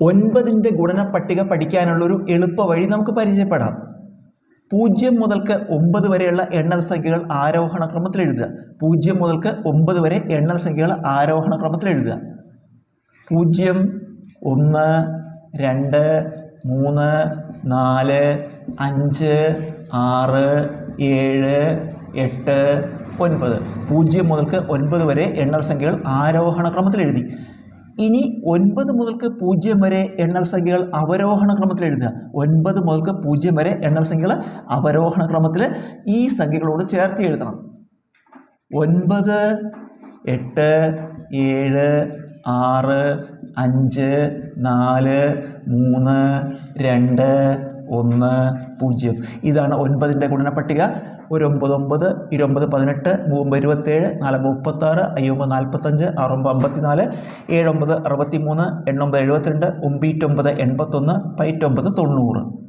ഒൻപതിന്റെ ഗുണന പട്ടിക പഠിക്കാനുള്ളൊരു എളുപ്പ വഴി നമുക്ക് പരിചയപ്പെടാം. പൂജ്യം മുതൽക്ക് ഒമ്പത് വരെയുള്ള എണ്ണൽ സംഖ്യകൾ ആരോഹണ ക്രമത്തിൽ എഴുതുക. പൂജ്യം മുതൽക്ക് ഒമ്പത് വരെ എണ്ണൽ സംഖ്യകൾ ആരോഹണ ക്രമത്തിൽ എഴുതുക. പൂജ്യം ഒന്ന് രണ്ട് മൂന്ന് നാല് അഞ്ച് ആറ് ഏഴ് എട്ട് ഒൻപത്. പൂജ്യം മുതൽക്ക് ഒൻപത് വരെ എണ്ണൽ സംഖ്യകൾ ആരോഹണ ക്രമത്തിൽ എഴുതി. ഇനി ഒൻപത് മുതൽക്ക് പൂജ്യം വരെ എണ്ണൽ സംഖ്യകൾ അവരോഹണ ക്രമത്തിൽ എഴുതുക. ഒൻപത് മുതൽക്ക് പൂജ്യം വരെ എണ്ണൽ സംഖ്യകൾ അവരോഹണ ക്രമത്തിൽ ഈ സംഖ്യകളോട് ചേർത്ത് എഴുതണം. ഒൻപത് എട്ട് ഏഴ് ആറ് അഞ്ച് നാല് മൂന്ന് രണ്ട് ഒന്ന് പൂജ്യം. ഇതാണ് ഒൻപതിന്റെ ഗുണന പട്ടിക. ഒരു ഒമ്പത് ഒമ്പത് ഇരുപത് പതിനെട്ട് മൂമ്പ് ഇരുപത്തേഴ് നാല് മുപ്പത്താറ് അയ്യൊമ്പത് നാൽപ്പത്തഞ്ച് ആറൊമ്പത് അമ്പത്തിനാല് ഏഴൊമ്പത് അറുപത്തി മൂന്ന് എണ്ണൊമ്പത് എഴുപത്തിരണ്ട് ഒമ്പീറ്റൊമ്പത് എൺപത്തൊന്ന് പൈറ്റൊമ്പത് തൊണ്ണൂറ്.